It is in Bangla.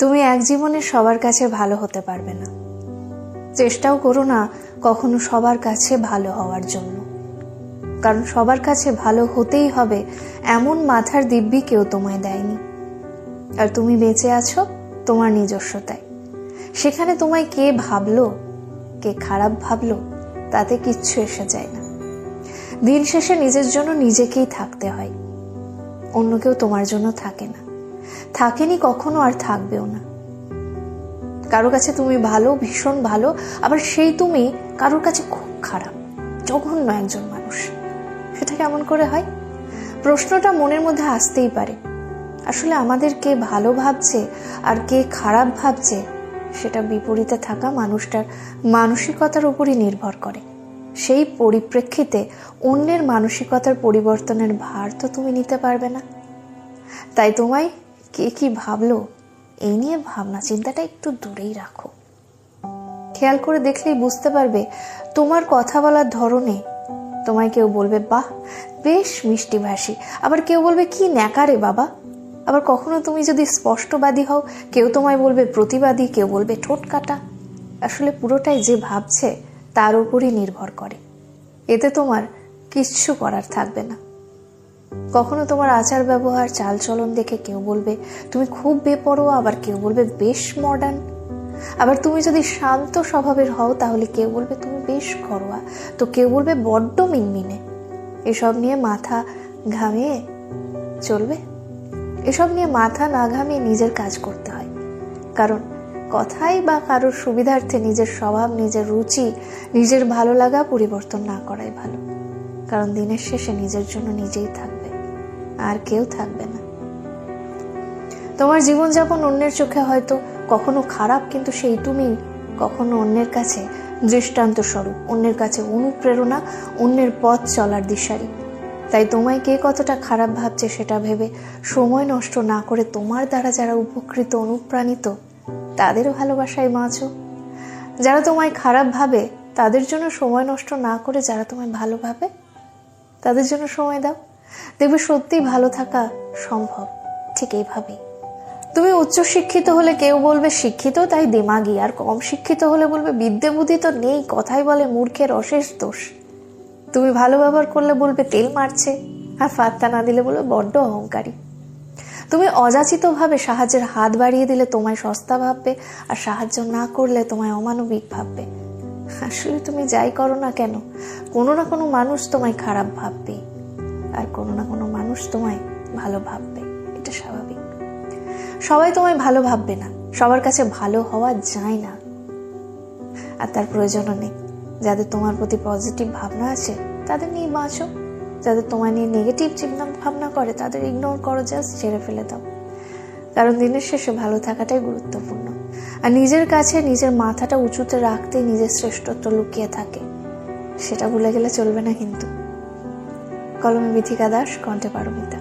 তুমি এক জীবনে সবার কাছে ভালো হতে পারবে না। চেষ্টাও করো না কখনো সবার কাছে ভালো হওয়ার জন্য। কারণ সবার কাছে ভালো হতেই হবে এমন মাথার দিব্যি কেউ তোমায় দেয়নি। আর তুমি বেঁচে আছো তোমার নিজস্বতায়। সেখানে তোমায় কে ভাবলো, কে খারাপ ভাবলো, তাতে কিচ্ছু এসে যায় না। দিন শেষে নিজের জন্য নিজেকেই থাকতে হয়। অন্য কেউ তোমার জন্য থাকে না। থাকেনি কখনো আর থাকবেও না। কারও কাছে তুমি ভালো, ভীষণ ভালো, আবার সেই তুমি কারোর কাছে খুব খারাপ, জঘন্য একজন মানুষ। সেটা কেমন করে হয়? প্রশ্নটা মনের মধ্যে আসতেই পারে। আসলে আমাদের কে ভালো ভাবছে আর কে খারাপ ভাবছে, সেটা বিপরীতে থাকা মানুষটার মানসিকতার উপরই নির্ভর করে। সেই পরিপ্রেক্ষিতে অন্যের মানসিকতার পরিবর্তনের ভার তো তুমি নিতে পারবে না। তাই তোমায় কে কি ভাবলো এই নিয়ে ভাবনা চিন্তাটা একটু দূরেই রাখো। খেয়াল করে দেখলেই বুঝতে পারবে, তোমার কথা বলার ধরনে তোমায় কেউ বলবে, বাহ, বেশ মিষ্টিভাষী আবার কেউ বলবে, কি ন্যাকারে বাবা? আবার কখনো তুমি যদি স্পষ্টবাদী হও, কেউ তোমায় বলবে, প্রতিবাদী। কেউ বলবে, ঠোঁট কাটা। আসলে পুরোটাই যে ভাবছে, তার উপরই নির্ভর করে। এতে তোমার কিচ্ছু করার থাকবে না। কখনো তোমার আচার ব্যবহার, চালচলন দেখে কেউ বলবে, তুমি খুব বেপরোয়া আবার কেউ বলবে, বেশ মডার্ন আবার তুমি যদি শান্ত স্বভাবের হও, তাহলে কেউ বলবে, তুমি বেশ ঘরোয়া তো কেউ বলবে, বড্ড মিনমিনে এসব নিয়ে মাথা ঘামিয়ে চলবে। এসব নিয়ে মাথা না ঘামিয়ে নিজের কাজ করতে হয়। কারণ কথাই বা কারোর সুবিধার্থে নিজের স্বভাব, নিজের রুচি, নিজের ভালো লাগা পরিবর্তন না করাই ভালো। কারণ দিনের শেষে নিজের জন্য নিজেই থাকবে। আর কেউ থাকবে না। তোমার জীবনযাপন অন্যের চোখে হয়তো কখনো খারাপ, কিন্তু সেই তুমি কখনো অন্যের কাছে দৃষ্টান্ত স্বরূপ, অন্যের কাছে অনুপ্রেরণা, অন্যের পথ চলার দিশারি। তাই তোমায় কে কতটা খারাপ ভাবছে সেটা ভেবে সময় নষ্ট না করে তোমার দ্বারা যারা উপকৃত, অনুপ্রাণিত, তাদেরও ভালোবাসায় বাঁচো। যারা তোমায় খারাপ ভাবে, তাদের জন্য সময় নষ্ট না করে যারা তোমায় ভালো ভাবে, তাদের জন্য সময় দাও। দেখবে সত্যি ভালো থাকা সম্ভব, ঠিক এইভাবেই। তুমি উচ্চশিক্ষিত হলে কেউ বলবে শিক্ষিত, তাই দিমাগি। আর কম শিক্ষিত হলে বলবে বিদ্যে বুদ্ধি তো নেই, কথাই বলে মূর্খের অশেষ দোষ। তুমি ভালো ব্যবহার করলে বলবে তেল মারছে, আর ফাত্তা না দিলে বলবে বড্ড অহংকারী। তুমি অযাচিতভাবে সাহায্যের হাত বাড়িয়ে দিলে তোমায় সস্তা ভাববে, আর সাহায্য না করলে তোমায় অমানবিক ভাববে। আসলে তুমি যাই করো না কেন, কোনো না কোনো মানুষ তোমায় খারাপ ভাববে আর কোনো না কোনো মানুষ তোমায় ভালো ভাববে, এটা স্বাভাবিক। সবাই তোমায় ভালো ভাববে না, সবার কাছে ভালো হওয়া যায় না। আর তার প্রয়োজনও নেই, যাদের তোমার প্রতি পজিটিভ ভাবনা আছে, তাদের নিয়ে বাঁচো। যাদের তোমায় নিয়ে নেগেটিভ চিন্তা ভাবনা করে, তাদের ইগনোর করো জাস্ট ছেড়ে ফেলে দাও। কারণ দিনের শেষে ভালো থাকাটাই গুরুত্বপূর্ণ। আর নিজের কাছে নিজের মাথাটা উঁচুতে রাখতে নিজের শ্রেষ্ঠত্ব লুকিয়ে থাকে, সেটা ভুলে গেলে চলবে না কিন্তু। কলমে বিথিকা দাস কণ্ঠে পারমিতা